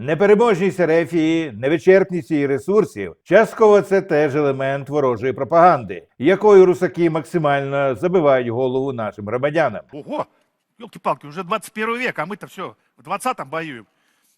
Непереможність рефії, невичерпність її ресурсів частково це теж елемент ворожої пропаганди, якою русаки максимально забивають голову нашим громадянам. Ого! йолки палки уже 21 век, а ми то все в 20-м воюем.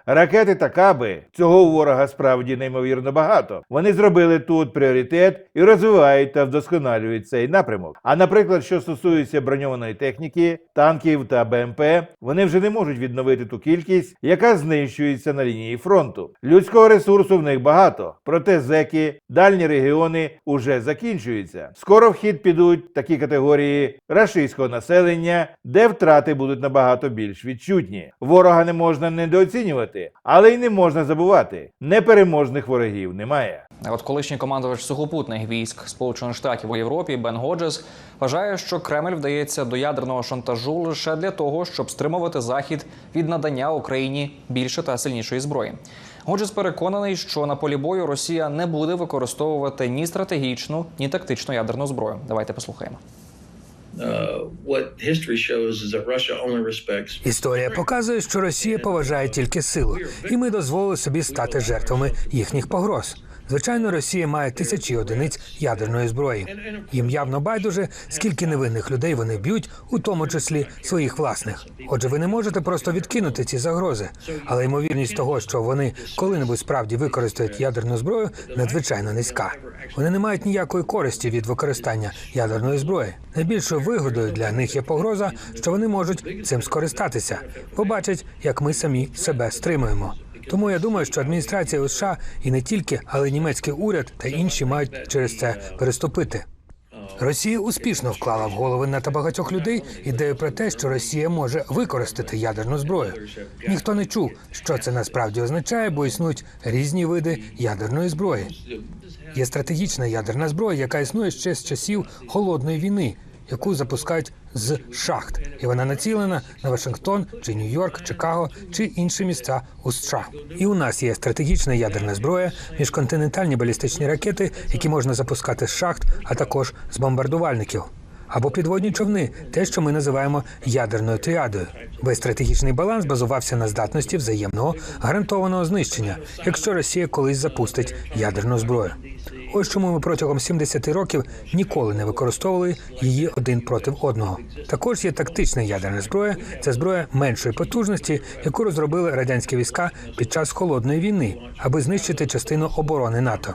Ракети та каби цього ворога справді неймовірно багато. Вони зробили тут пріоритет і розвивають та вдосконалюють цей напрямок. А наприклад, що стосується броньованої техніки, танків та БМП, вони вже не можуть відновити ту кількість, яка знищується на лінії фронту. Людського ресурсу в них багато, проте зеки, дальні регіони уже закінчуються. Скоро в хід підуть такі категорії рашистського населення, де втрати будуть набагато більш відчутні. Ворога не можна недооцінювати, але й не можна забувати. Непереможних ворогів немає. От колишній командувач сухопутних військ Сполучених Штатів у Європі Бен Годжес вважає, що Кремль вдається до ядерного шантажу лише для того, щоб стримувати захід від надання Україні більше та сильнішої зброї. Годжес переконаний, що на полі бою Росія не буде використовувати ні стратегічну, ні тактичну ядерну зброю. Давайте послухаємо. Історія показує, що Росія поважає тільки силу, і ми дозволили собі стати жертвами їхніх погроз. Звичайно, Росія має тисячі одиниць ядерної зброї. Їм явно байдуже, скільки невинних людей вони б'ють, у тому числі своїх власних. Отже, ви не можете просто відкинути ці загрози, але ймовірність того, що вони коли-небудь справді використають ядерну зброю, надзвичайно низька. Вони не мають ніякої користі від використання ядерної зброї. Найбільшою вигодою для них є погроза, що вони можуть цим скористатися. Побачать, як ми самі себе стримуємо. Тому я думаю, що адміністрація США і не тільки, але й німецький уряд та інші мають через це переступити. Росія успішно вклала в голови надто багатьох людей ідею про те, що Росія може використати ядерну зброю. Ніхто не чув, що це насправді означає, бо існують різні види ядерної зброї. Є стратегічна ядерна зброя, яка існує ще з часів холодної війни, яку запускають з шахт, і вона націлена на Вашингтон чи Нью-Йорк, Чикаго чи інші місця у США. І у нас є стратегічна ядерна зброя, міжконтинентальні балістичні ракети, які можна запускати з шахт, а також з бомбардувальників. Або підводні човни, те, що ми називаємо ядерною тріадою. Весь стратегічний баланс базувався на здатності взаємного гарантованого знищення, якщо Росія колись запустить ядерну зброю. Ось чому ми протягом 70 років ніколи не використовували її один проти одного. Також є тактична ядерна зброя. Це зброя меншої потужності, яку розробили радянські війська під час холодної війни, аби знищити частину оборони НАТО.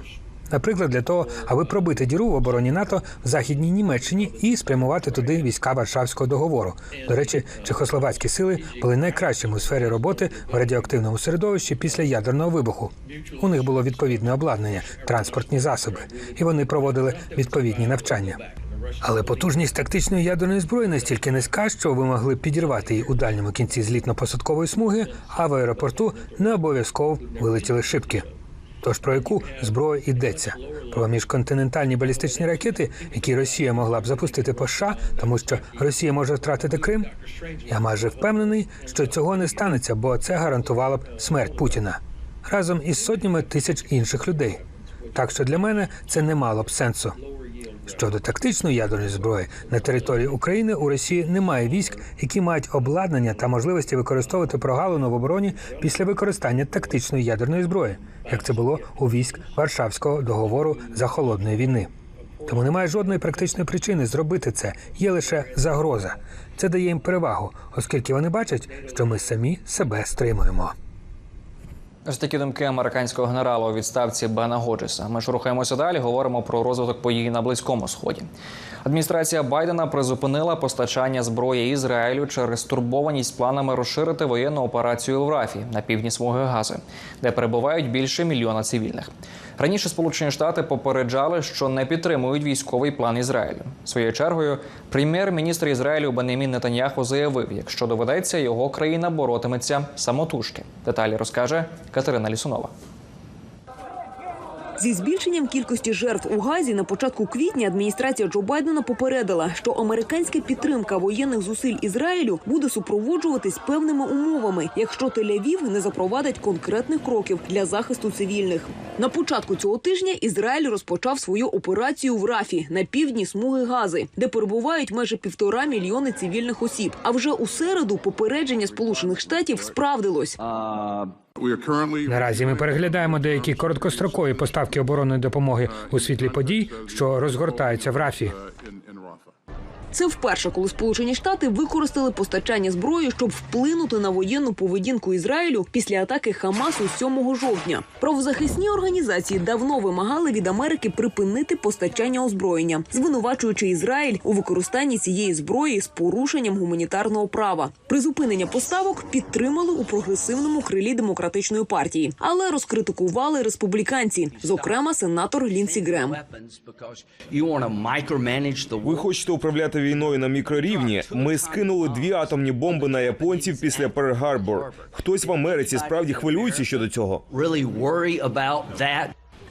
Наприклад, для того, аби пробити діру в обороні НАТО в західній Німеччині і спрямувати туди війська Варшавського договору. До речі, чехословацькі сили були найкращими у сфері роботи в радіоактивному середовищі після ядерного вибуху. У них було відповідне обладнання, транспортні засоби, і вони проводили відповідні навчання. Але потужність тактичної ядерної зброї настільки низька, що ви могли підірвати її у дальньому кінці злітно-посадкової смуги, а в аеропорту не обов'язково вилетіли шибки. Тож про яку зброю йдеться? Про міжконтинентальні балістичні ракети, які Росія могла б запустити по США, тому що Росія може втратити Крим? Я майже впевнений, що цього не станеться, бо це гарантувало б смерть Путіна разом із сотнями тисяч інших людей. Так що для мене це не мало б сенсу. Щодо тактичної ядерної зброї на території України у Росії немає військ, які мають обладнання та можливості використовувати прогалину в обороні після використання тактичної ядерної зброї, як це було у військ Варшавського договору за холодної війни. Тому немає жодної практичної причини зробити це. Є лише загроза. Це дає їм перевагу, оскільки вони бачать, що ми самі себе стримуємо. Ось такі думки американського генерала у відставці Бена Годжеса. Ми ж рухаємося далі. Говоримо про розвиток подій на близькому сході. Адміністрація Байдена призупинила постачання зброї Ізраїлю через стурбованість планами розширити воєнну операцію в Рафі на півдні смуги Гази, де перебувають більше мільйона цивільних. Раніше Сполучені Штати попереджали, що не підтримують військовий план Ізраїлю. Своєю чергою, прем'єр-міністр Ізраїлю Бенемін Нетаньяху заявив, якщо доведеться, його країна боротиметься самотужки. Деталі розкаже Катерина Лісунова. Зі збільшенням кількості жертв у Газі на початку квітня адміністрація Джо Байдена попередила, що американська підтримка воєнних зусиль Ізраїлю буде супроводжуватись певними умовами, якщо Тель-Авів не запровадить конкретних кроків для захисту цивільних. На початку цього тижня Ізраїль розпочав свою операцію в Рафі на півдні смуги Гази, де перебувають майже півтора мільйони цивільних осіб. А вже у середу попередження Сполучених Штатів справдилось. Наразі ми переглядаємо деякі короткострокові поставки оборонної допомоги у світлі подій, що розгортаються в Рафі. Це вперше, коли Сполучені Штати використали постачання зброї, щоб вплинути на воєнну поведінку Ізраїлю після атаки Хамасу 7 жовтня. Правозахисні організації давно вимагали від Америки припинити постачання озброєння, звинувачуючи Ізраїль у використанні цієї зброї з порушенням гуманітарного права. Призупинення поставок підтримали у прогресивному крилі демократичної партії, але розкритикували республіканці, зокрема сенатор Лінсі Грем. Ви хочете управляти війною на мікрорівні? Ми скинули дві атомні бомби на японців після Перл-Гарбор. Хтось в Америці справді хвилюється щодо цього.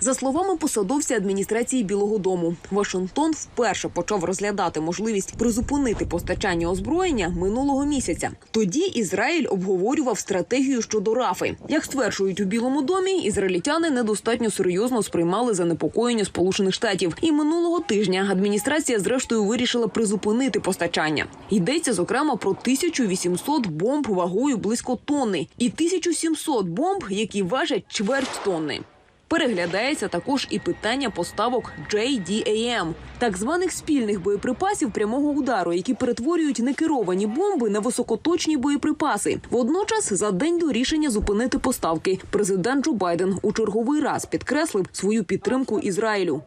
За словами посадовця адміністрації Білого Дому, Вашингтон вперше почав розглядати можливість призупинити постачання озброєння минулого місяця. Тоді Ізраїль обговорював стратегію щодо рафи. Як стверджують у Білому домі, ізраїльтяни недостатньо серйозно сприймали занепокоєння Сполучених Штатів. І минулого тижня адміністрація зрештою вирішила призупинити постачання. Йдеться зокрема про 1800 бомб вагою близько тонни і 1700 бомб, які важать чверть тонни. Переглядається також і питання поставок JDAM – так званих спільних боєприпасів прямого удару, які перетворюють некеровані бомби на високоточні боєприпаси. Водночас, за день до рішення зупинити поставки, президент Джо Байден у черговий раз підкреслив свою підтримку Ізраїлю.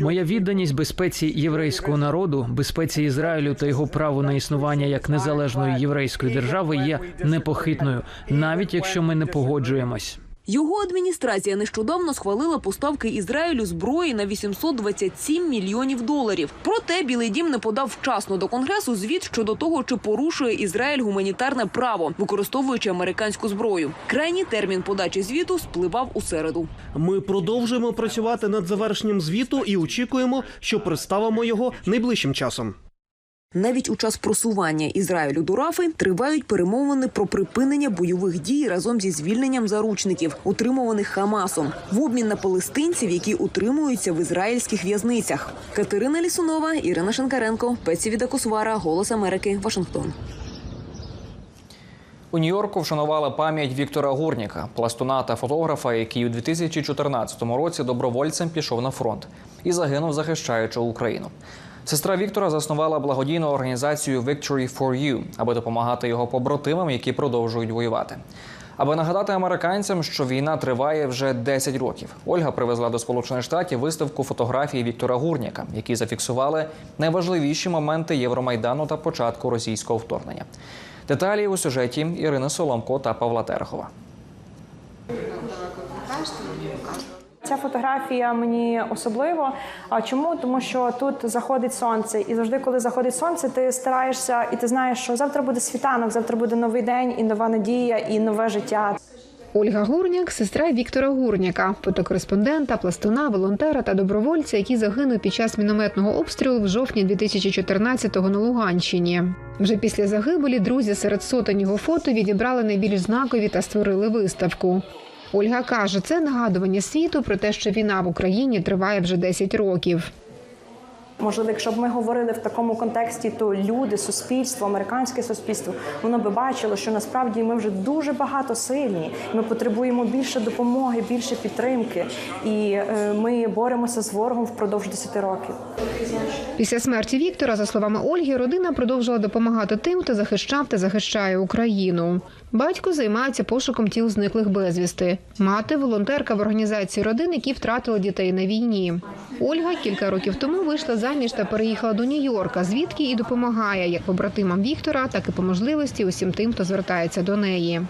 Моя відданість безпеці єврейського народу, безпеці Ізраїлю та його праву на існування як незалежної єврейської держави є непохитною, навіть якщо ми не погоджуємось. Його адміністрація нещодавно схвалила поставки Ізраїлю зброї на 827 мільйонів доларів. Проте Білий Дім не подав вчасно до конгресу звіт щодо того, чи порушує Ізраїль гуманітарне право, використовуючи американську зброю. Крайній термін подачі звіту спливав у середу. Ми продовжуємо працювати над завершенням звіту і очікуємо, що представимо його найближчим часом. Навіть у час просування Ізраїлю до Рафи тривають перемовини про припинення бойових дій разом зі звільненням заручників, утримуваних Хамасом, в обмін на палестинців, які утримуються в ізраїльських в'язницях. Катерина Лісунова, Ірина Шенкаренко, Пеці Відакосвара, Голос Америки, Вашингтон. У Нью-Йорку вшанували пам'ять Віктора Гурніка, пластуна та фотографа, який у 2014 році добровольцем пішов на фронт і загинув, захищаючи Україну. Сестра Віктора заснувала благодійну організацію Victory for You, аби допомагати його побратимам, які продовжують воювати. Аби нагадати американцям, що війна триває вже 10 років. Ольга привезла до Сполучених Штатів виставку фотографій Віктора Гурніка, які зафіксували найважливіші моменти Євромайдану та початку російського вторгнення. Деталі у сюжеті Ірини Соломко та Павла Терехова. Ця фотографія мені особливо. А чому? Тому що тут заходить сонце, і завжди, коли заходить сонце, ти стараєшся, і ти знаєш, що завтра буде світанок, завтра буде новий день, і нова надія, і нове життя. Ольга Гурняк, сестра Віктора Гурняка, фотокореспондента, пластуна, волонтера та добровольця, який загинув під час мінометного обстрілу в жовтні 2014-го на Луганщині. Вже після загибелі друзі серед сотень його фото відібрали найбільш знакові та створили виставку. Ольга каже, це нагадування світу про те, що війна в Україні триває вже 10 років. Можливо, якщо б ми говорили в такому контексті, то люди, суспільство, американське суспільство, воно би бачило, що насправді ми вже дуже багато сильні. Ми потребуємо більше допомоги, більше підтримки, і е, ми боремося з ворогом впродовж 10 років. Після смерті Віктора, за словами Ольги, родина продовжила допомагати тим, хто захищав та захищає Україну. Батько займається пошуком тіл зниклих безвісти. Мати волонтерка в організації родин, які втратили дітей на війні. Ольга кілька років тому вийшла заміж та переїхала до Нью-Йорка, звідки і допомагає як побратимам Віктора, так і по можливості усім тим, хто звертається до неї.